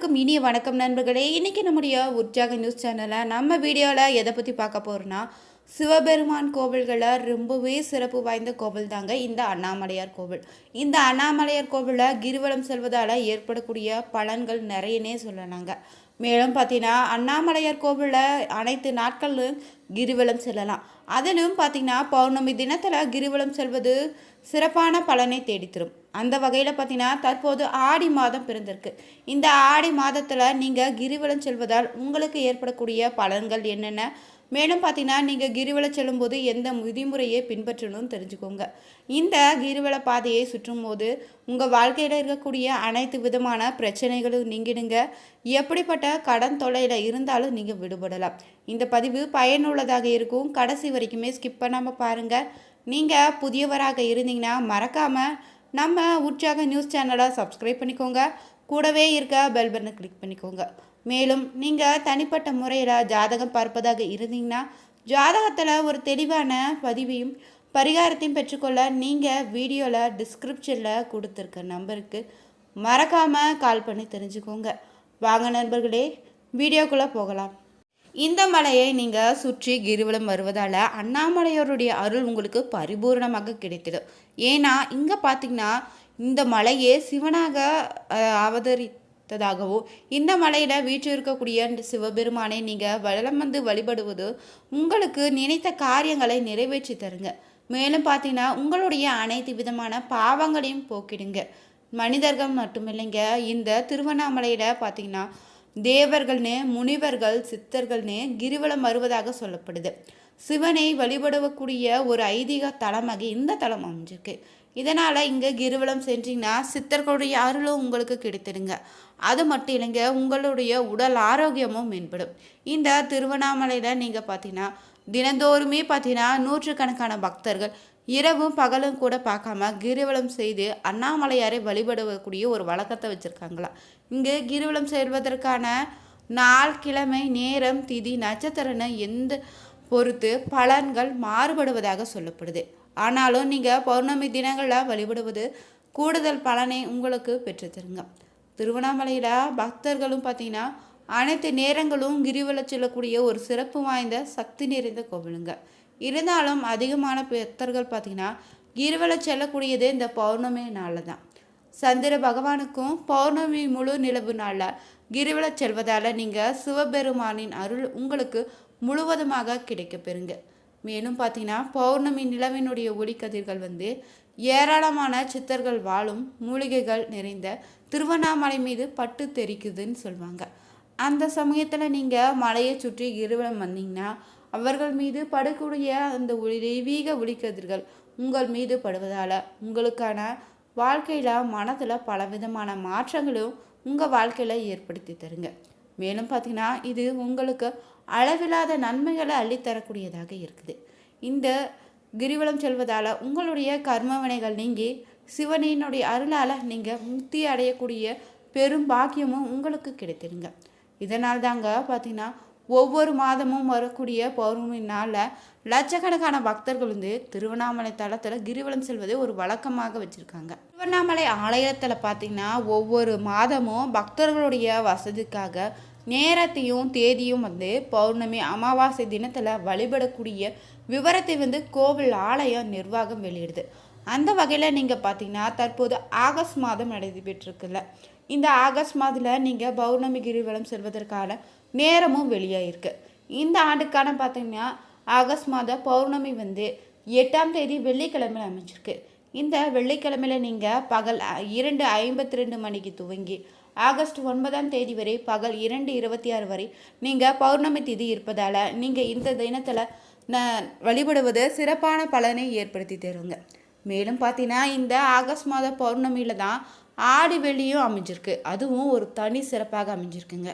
அனைவருக்கும் இனிய வணக்கம் நண்பர்களே. இன்றைக்கி நம்முடைய உற்சாக நியூஸ் சேனலில் நம்ம வீடியோவில் எதை பற்றி பார்க்க போகிறோன்னா சிவபெருமான் கோவில்களில் ரொம்பவே சிறப்பு வாய்ந்த கோவில் தாங்க இந்த அண்ணாமலையார் கோவில். இந்த அண்ணாமலையார் கோவிலில் கிரிவலம் செல்வதால் ஏற்படக்கூடிய பலன்கள் நிறையனே சொல்லலாங்க. மேலும் பார்த்தீங்கன்னா அண்ணாமலையார் கோவிலில் அனைத்து நாட்களும் கிரிவலம் செல்லலாம். அதிலும் பார்த்தீங்கன்னா பௌர்ணமி தினத்தில் கிரிவலம் செல்வது சிறப்பான பலனை தேடித்தரும். அந்த வகையில் பார்த்தீங்கன்னா தற்போது ஆடி மாதம் பிறந்திருக்கு. இந்த ஆடி மாதத்தில் நீங்கள் கிரிவலம் செல்வதால் உங்களுக்கு ஏற்படக்கூடிய பலன்கள் என்னென்ன? மேலும் பார்த்தீங்கன்னா நீங்கள் கிரிவலம் செல்லும்போது எந்த விதிமுறையை பின்பற்றணும்னு தெரிஞ்சுக்கோங்க. இந்த கிரிவல பாதையை சுற்றும் போது உங்கள் வாழ்க்கையில் இருக்கக்கூடிய அனைத்து விதமான பிரச்சனைகளும் நீங்கிடுங்க. எப்படிப்பட்ட கடன் தொல்லையில் இருந்தாலும் நீங்கள் விடுபடலாம். இந்த பதிவு பயனுள்ளதாக இருக்கும். கடைசி வரைக்குமே ஸ்கிப் பண்ணாமல் பாருங்கள் நீங்கள் புதியவராக இருந்தீங்கன்னா மறக்காமல் நம்ம உற்சாக நியூஸ் சேனலை சப்ஸ்கிரைப் பண்ணிக்கோங்க. கூடவே இருக்க பெல் பட்டனை கிளிக் பண்ணிக்கோங்க. மேலும் நீங்கள் தனிப்பட்ட முறையில் ஜாதகம் பார்ப்பதாக இருந்தீங்கன்னா ஜாதகத்தில் ஒரு தெளிவான பதிவையும் பரிகாரத்தையும் பெற்றுக்கொள்ள நீங்கள் வீடியோவில் டிஸ்கிரிப்ஷனில் கொடுத்துருக்க நம்பருக்கு மறக்காமல் கால் பண்ணி தெரிஞ்சுக்கோங்க. வாங்க நண்பர்களே வீடியோக்குள்ளே போகலாம். இந்த மலையை நீங்கள் சுற்றி கிரிவலம் வருவதால் அண்ணாமலையோருடைய அருள் உங்களுக்கு பரிபூர்ணமாக கிடைத்திடும் ஏன்னா இங்கே பார்த்தீங்கன்னா இந்த மலையே சிவனாக அவதரித்ததாகவும் இந்த மலையில் வீற்று இருக்கக்கூடிய சிவபெருமானை நீங்கள் வளம் வந்து வழிபடுவது உங்களுக்கு நினைத்த காரியங்களை நிறைவேற்றி தருங்க. மேலும் பார்த்தீங்கன்னா உங்களுடைய அனைத்து விதமான பாவங்களையும் போக்கிடுங்க. மனிதர்கள் மட்டுமில்லைங்க இந்த திருவண்ணாமலையில் பார்த்தீங்கன்னா தேவர்கள்னு முனிவர்கள் சித்தர்கள்னு கிரிவலம் வருவதாக சொல்லப்படுது. சிவனை வழிபடக்கூடிய ஒரு ஐதீக தலமாக இந்த தலம் அமைஞ்சிருக்கு. இதனால் இங்கே கிரிவலம் சென்றீங்கன்னா சித்தர்களுடைய அருளும் உங்களுக்கு கிடைத்திடுங்க. அது மட்டும் இல்லைங்க உங்களுடைய உடல் ஆரோக்கியமும் மேம்படும். இந்த திருவண்ணாமலையில் நீங்கள் பார்த்தீங்கன்னா தினந்தோறுமே பார்த்தீங்கன்னா நூற்றுக்கணக்கான பக்தர்கள் இரவும் பகலும் கூட பார்க்காம கிரிவலம் செய்து அண்ணாமலையாரை வழிபடக்கூடிய ஒரு வழக்கத்தை வச்சுருக்காங்களாம் இங்கே கிரிவலம் செல்வதற்கான நாள் கிழமை நேரம் திதி நட்சத்திரன்னு எந்த பொறுத்து பலன்கள் மாறுபடுவதாக சொல்லப்படுது. ஆனாலும் நீங்கள் பௌர்ணமி தினங்களில் வழிபடுவது கூடுதல் பலனை உங்களுக்கு பெற்றுத்தருங்க திருவண்ணாமலையில் பக்தர்களும் பார்த்தீங்கன்னா அனைத்து நேரங்களும் கிரிவலம் செல்லக்கூடிய ஒரு சிறப்பு வாய்ந்த சக்தி நிறைந்த கோவிலுங்க. இருந்தாலும் அதிகமான பக்தர்கள் பார்த்திங்கன்னா கிரிவலம் செல்லக்கூடியது இந்த பௌர்ணமி நாளில் தான் சந்திர பகவானுக்கும் பௌர்ணமி முழு நிலவு நாளில் கிரிவலம் செல்வதால் நீங்கள் சிவபெருமானின் அருள் உங்களுக்கு முழுவதுமாக கிடைக்கப்பெறுங்க மேலும் பார்த்தீங்கன்னா பௌர்ணமி நிலவினுடைய ஒளிக்கதிர்கள் வந்து ஏராளமான சித்தர்கள் வாழும் மூலிகைகள் நிறைந்த திருவண்ணாமலை மீது பட்டு தெரிக்குதுன்னு சொல்லுவாங்க அந்த சமயத்தில் நீங்கள் மலையை சுற்றி கிரிவலம் வந்தீங்கன்னா அவர்கள் மீது படக்கூடிய அந்த ஒளி தெய்வீக ஒளிக்கதிர்கள் உங்கள் மீது படுவதால் உங்களுக்கான வாழ்க்கையில் மனதில் பலவிதமான மாற்றங்களும் உங்கள் வாழ்க்கையில் ஏற்படுத்தி தருங்க. மேலும் பார்த்தீங்கன்னா இது உங்களுக்கு அளவில்லாத நன்மைகளை அள்ளித்தரக்கூடியதாக இருக்குது. இந்த கிரிவலம் செல்வதால் உங்களுடைய கர்மவினைகள் நீங்கி சிவனினுடைய அருளால் நீங்கள் முக்தி அடையக்கூடிய பெரும் பாக்கியமும் உங்களுக்கு கிடைத்திருங்க. இதனால் தாங்க பார்த்தீங்கன்னா ஒவ்வொரு மாதமும் வரக்கூடிய பௌர்ணமி நாளில் லட்சக்கணக்கான பக்தர்கள் வந்து திருவண்ணாமலை தலத்தில் கிரிவலம் செல்வதை ஒரு வழக்கமாக வச்சுருக்காங்க. திருவண்ணாமலை ஆலயத்தில் பார்த்தீங்கன்னா ஒவ்வொரு மாதமும் பக்தர்களுடைய வசதிக்காக நேரத்தையும் தேதியும் வந்து பௌர்ணமி அமாவாசை தினத்தில் வழிபடக்கூடிய விவரத்தை வந்து கோவில் ஆலய நிர்வாகம் வெளியிடுது. அந்த வகையில் நீங்கள் பார்த்தீங்கன்னா தற்போது ஆகஸ்ட் மாதம் நடைபெற்றிருக்குல்ல. இந்த ஆகஸ்ட் மாதத்தில் நீங்கள் பௌர்ணமி கிரிவலம் செல்வதற்கான நேரமும் வெளியாயிருக்கு. இந்த ஆண்டுக்கான பார்த்திங்கன்னா ஆகஸ்ட் மாத பௌர்ணமி வந்து எட்டாம் தேதி வெள்ளிக்கிழமையில் அமைஞ்சிருக்கு. இந்த வெள்ளிக்கிழமையில் நீங்கள் பகல் இரண்டு ஐம்பத்தி ரெண்டு மணிக்கு துவங்கி ஆகஸ்ட் ஒன்பதாம் தேதி வரை பகல் இரண்டு இருபத்தி ஆறு வரை நீங்கள் பௌர்ணமி திதி இருப்பதால் நீங்கள் இந்த தினத்தில் ந வழிபடுவது சிறப்பான பலனை ஏற்படுத்தி தருங்க. மேலும் பார்த்தீங்கன்னா இந்த ஆகஸ்ட் மாத பௌர்ணமியில் தான் ஆடி வெள்ளியும் அமைஞ்சிருக்கு. அதுவும் ஒரு தனி சிறப்பாக அமைஞ்சிருக்குங்க.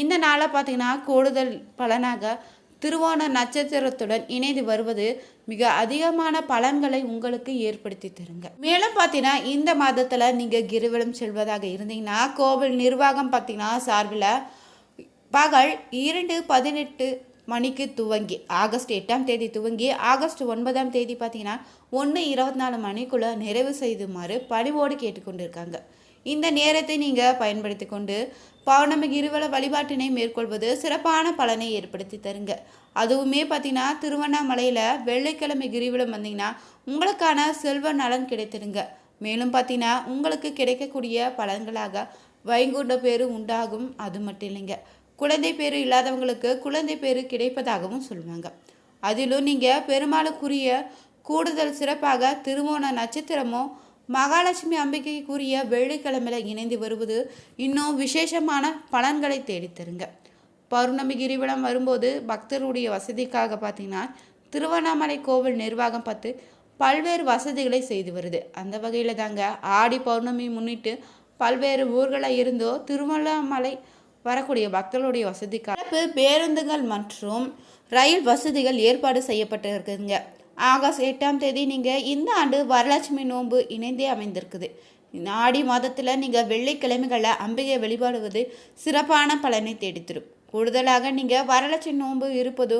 இந்த நாளை பார்த்தீங்கன்னா கூடுதல் பலனாக திருவோண நட்சத்திரத்துடன் இணைந்து வருவது மிக அதிகமான பலன்களை உங்களுக்கு ஏற்படுத்தி தருங்க. மேலும் பார்த்தீங்கன்னா இந்த மாதத்தில் நீங்கள் கிரிவலம் செல்வதாக இருந்தீங்கன்னா கோவில் நிர்வாகம் பார்த்தீங்கன்னா சார்பில் பகல் இரண்டு பதினெட்டு மணிக்கு துவங்கி ஆகஸ்ட் எட்டாம் தேதி துவங்கி ஆகஸ்ட் ஒன்பதாம் தேதி பார்த்தீங்கன்னா ஒன்று இருபத்தி நாலு மணிக்குள்ளே நிறைவு செய்துமாறு பணிவோடு கேட்டுக்கொண்டிருக்காங்க. இந்த நேரத்தை நீங்கள் பயன்படுத்தி கொண்டு பௌர்ணமி கிரிவல வழிபாட்டினை மேற்கொள்வது சிறப்பான பலனை ஏற்படுத்தி தருங்க. அதுவுமே பார்த்தீங்கன்னா திருவண்ணாமலையில் வெள்ளிக்கிழமை கிரிவலம் வந்தீங்கன்னா உங்களுக்கான செல்வ நலன் கிடைத்திருங்க மேலும் பார்த்தீங்கன்னா உங்களுக்கு கிடைக்கக்கூடிய பலன்களாக வைகுண்ட பேரு உண்டாகும். அது மட்டும் இல்லைங்க. குழந்தை பேரு இல்லாதவங்களுக்கு குழந்தை பேரு கிடைப்பதாகவும் சொல்லுவாங்க. அதிலும் நீங்கள் பெருமாளுக்குரிய கூடுதல் சிறப்பாக திருமண நட்சத்திரமோ மகாலட்சுமி அம்பிகைக்குரிய வெள்ளிக்கிழமையில இணைந்து வருவது இன்னும் விசேஷமான பலன்களை தேடித்தருங்க பௌர்ணமி கிரிவலம் வரும்போது பக்தருடைய வசதிக்காக பார்த்தீங்கன்னா திருவண்ணாமலை கோவில் நிர்வாகம் பார்த்து பல்வேறு வசதிகளை செய்து வருது. அந்த வகையில் தாங்க ஆடி பௌர்ணமி முன்னிட்டு பல்வேறு ஊர்களில் இருந்தோ திருவண்ணாமலை வரக்கூடிய பக்தர்களுடைய வசதிக்காக பேருந்துகள் மற்றும் ரயில் வசதிகள் ஏற்பாடு செய்யப்பட்டு இருக்குதுங்க ஆகஸ்ட் எட்டாம் தேதி நீங்கள் இந்த ஆண்டு வரலட்சுமி நோன்பு இணைந்தே அமைந்திருக்குது. இந்த ஆடி மாதத்தில் நீங்கள் வெள்ளிக்கிழமைகளில் அம்பிகை வழிபாடுவது சிறப்பான பலனை தேடித்தரும். கூடுதலாக நீங்கள் வரலட்சுமி நோன்பு இருப்பதோ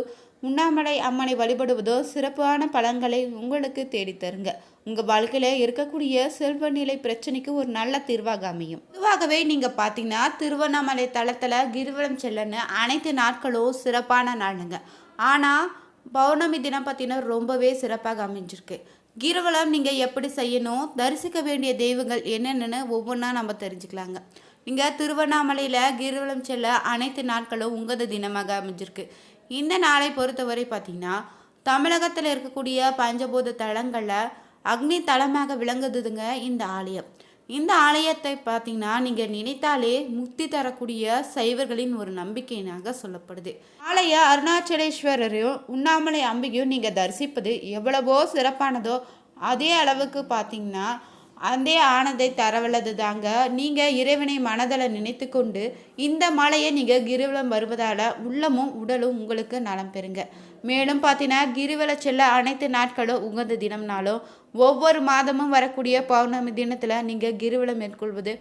உண்ணாமலை அம்மனை வழிபடுவதோ சிறப்பான பலன்களை உங்களுக்கு தேடித்தருங்க. உங்கள் வாழ்க்கையில் இருக்கக்கூடிய செல்வ நிலை பிரச்சனைக்கு ஒரு நல்ல தீர்வாக அமையும். பொதுவாகவே நீங்கள் பார்த்தீங்கன்னா திருவண்ணாமலை தளத்தில் கிரிவலம் செல்லன்னு அனைத்து நாட்களும் சிறப்பான நாளுங்க. ஆனால் பௌர்ணமி தினம் பார்த்தீங்கன்னா ரொம்பவே சிறப்பாக அமைஞ்சிருக்கு. கிரவலம் நீங்கள் எப்படி செய்யணும் தரிசிக்க வேண்டிய தெய்வங்கள் என்னென்னு ஒவ்வொன்றா நம்ம தெரிஞ்சுக்கலாங்க. நீங்கள் திருவண்ணாமலையில் கிரிவலம் செல்ல அனைத்து நாட்களும் உங்களது தினமாக அமைஞ்சிருக்கு. இந்த நாளை பொறுத்தவரை பார்த்தீங்கன்னா தமிழகத்தில் இருக்கக்கூடிய பஞ்சபூத தலங்களில் அக்னி தலமாக விளங்குதுங்க இந்த ஆலயம். இந்த ஆலயத்தை பார்த்தீங்கன்னா நீங்கள் நினைத்தாலே முக்தி தரக்கூடிய சைவர்களின் ஒரு நம்பிக்கையினாக சொல்லப்படுது. ஆலய அருணாச்சலேஸ்வரரையும் உண்ணாமலை அம்பிகையும் நீங்கள் தரிசிப்பது எவ்வளவோ சிறப்பானதோ அதே அளவுக்கு பார்த்தீங்கன்னா அதே ஆனந்தை தரவல்லது தாங்க நீங்கள் இறைவனை மனதில் நினைத்து கொண்டு இந்த மலையை நீங்கள் கிரிவலம் வருவதால் உள்ளமும் உடலும் உங்களுக்கு நலம் பெறுங்க. மேலும் பார்த்தீங்கன்னா கிரிவல செல்ல அனைத்து நாட்களும் உகந்த தினம்னாலும் ஒவ்வொரு மாதமும் வரக்கூடிய பௌர்ணமி தினத்தில் நீங்கள் கிரிவலம் மேற்கொள்வது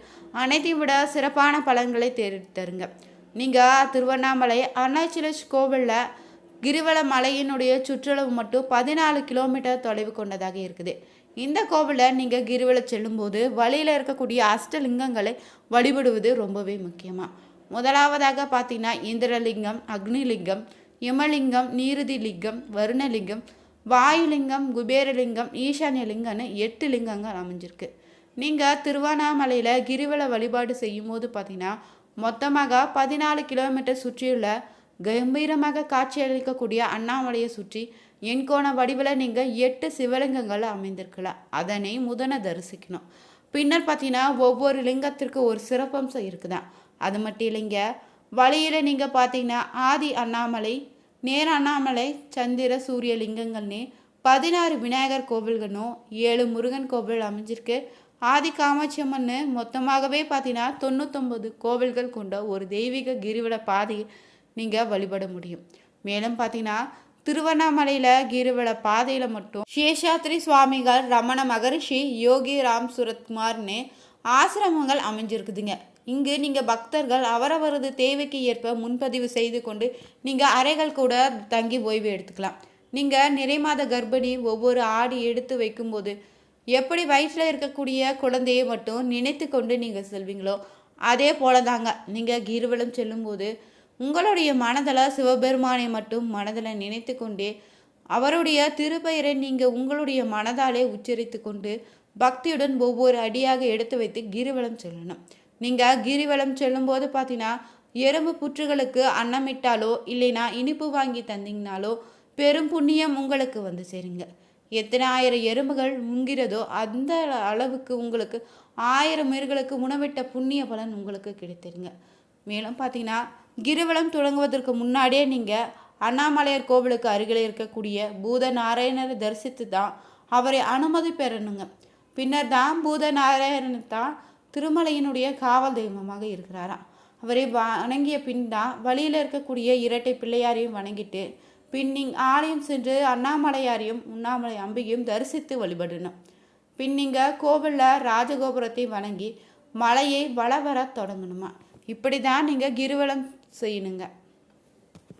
அனைத்தையும் விட சிறப்பான பலன்களை தேடி தருங்க. நீங்கள் திருவண்ணாமலை அருணாச்சலேஷ் கோவிலில் கிரிவல மலையினுடைய சுற்றளவு மட்டும் பதினாலு கிலோமீட்டர் தொலைவு கொண்டதாக இருக்குது. இந்த கோவிலில் நீங்கள் கிரிவலம் செல்லும்போது வழியில் இருக்கக்கூடிய அஷ்டலிங்கங்களை வழிபடுவது ரொம்பவே முக்கியமாக முதலாவதாக பார்த்தீங்கன்னா இந்திரலிங்கம் அக்னிலிங்கம் யமலிங்கம் நீருதி லிங்கம் வருணலிங்கம் வாயுலிங்கம் குபேரலிங்கம் ஈசான்யலிங்கம்னு எட்டு லிங்கங்கள் அமைஞ்சிருக்கு. நீங்கள் திருவண்ணாமலையில் கிரிவல வழிபாடு செய்யும் போது பார்த்தீங்கன்னா மொத்தமாக பதினாலு கிலோமீட்டர் சுற்றியுள்ள கம்பீரமாக காட்சியளிக்கக்கூடிய அண்ணாமலையை சுற்றி எண்கோண வடிவில் நீங்கள் எட்டு சிவலிங்கங்கள் அமைந்திருக்கலாம். அதனை முதன தரிசிக்கணும். பின்னர் பார்த்தீங்கன்னா ஒவ்வொரு லிங்கத்திற்கு ஒரு சிறப்பம்சம் இருக்குதான். அது மட்டும் இல்லைங்க வழியில் நீங்கள் பார்த்தீங்கன்னா ஆதி அண்ணாமலை நேர அண்ணாமலை சந்திர சூரிய லிங்கங்கள்னு பதினாறு விநாயகர் கோவில்களும் ஏழு முருகன் கோவில் அமைஞ்சிருக்கு. ஆதி காமாட்சியம்மன்னு மொத்தமாகவே பார்த்தீங்கன்னா தொண்ணூத்தொம்பது கோவில்கள் கொண்ட ஒரு தெய்வீக கிரிவல பாதையை நீங்கள் வழிபட முடியும். மேலும் பார்த்தீங்கன்னா திருவண்ணாமலையில் கிரிவல பாதையில் மட்டும் சேஷாத்ரி சுவாமிகள் ரமண மகரிஷி யோகி ராம் சுரத்குமார்னு ஆசிரமங்கள் அமைஞ்சிருக்குதுங்க. இங்கு நீங்கள் பக்தர்கள் அவரவரது தேவைக்கு ஏற்ப முன்பதிவு செய்து கொண்டு நீங்கள் அறைகள் கூட தங்கி ஓய்வு எடுத்துக்கலாம். நீங்கள் நிறைமாத கர்ப்பிணி ஒவ்வொரு ஆடி எடுத்து வைக்கும்போது எப்படி வயிற்றில் இருக்கக்கூடிய குழந்தையை மட்டும் நினைத்து கொண்டு நீங்கள் செல்வீங்களோ அதே போல தாங்க நீங்கள் கிரிவலம் செல்லும்போது உங்களுடைய மனதில் சிவபெருமானை மட்டும் மனதில் நினைத்து கொண்டே அவருடைய திருப்பெயரை நீங்கள் உங்களுடைய மனதாலே உச்சரித்து கொண்டு பக்தியுடன் ஒவ்வொரு அடியாக எடுத்து வைத்து கிரிவலம் செல்லணும். நீங்கள் கிரிவலம் செல்லும்போது பார்த்தீங்கன்னா எறும்பு புற்றுகளுக்கு அன்னமிட்டாலோ இல்லைனா இனிப்பு வாங்கி தந்தீங்கனாலோ பெரும் புண்ணியம் உங்களுக்கு வந்து சேருங்க. எத்தனை ஆயிரம் எறும்புகள் முங்கிறதோ அந்த அளவுக்கு உங்களுக்கு ஆயிரம் உயிர்களுக்கு உணவிட்ட புண்ணிய பலன் உங்களுக்கு கிடைத்திருங்க. மேலும் பார்த்தீங்கன்னா கிரிவலம் தொடங்குவதற்கு முன்னாடியே நீங்கள் அண்ணாமலையார் கோவிலுக்கு அருகில் இருக்கக்கூடிய பூத நாராயணரை தரிசித்து தான் அவரை அனுமதி பெறணுங்க. பின்னர் தான் பூத நாராயணன் தான் திருமலையினுடைய காவல் தெய்வமாக இருக்கிறாராம். அவரை வணங்கிய பின் தான் வழியில் இருக்கக்கூடிய இரட்டை பிள்ளையாரையும் வணங்கிட்டு பின்னிங் ஆலயம் சென்று அண்ணாமலையாரையும் உண்ணாமலை அம்பிகையும் தரிசித்து வழிபடணும். பின் கோவிலில் ராஜகோபுரத்தை வணங்கி மலையை வள வர தொடங்கணுமா? இப்படி தான் நீங்கள் கிரிவலம் செய்யணுங்க.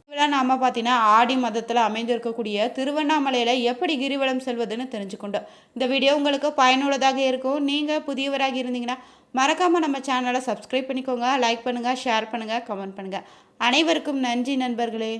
கிரிவலம் நாம் பார்த்தீங்கன்னா ஆடி மதத்தில் அமைந்திருக்கக்கூடிய திருவண்ணாமலையில் எப்படி கிரிவலம் செல்வதுன்னு தெரிஞ்சுக்கொண்டோம். இந்த வீடியோ உங்களுக்கு பயனுள்ளதாக இருக்கும். நீங்கள் புதியவராக இருந்தீங்கன்னா மறக்காமல் நம்ம சேனலை சப்ஸ்கிரைப் பண்ணிக்கோங்க லைக் பண்ணுங்கள் ஷேர் பண்ணுங்கள் கமெண்ட் பண்ணுங்கள் அனைவருக்கும் நன்றி நண்பர்களே.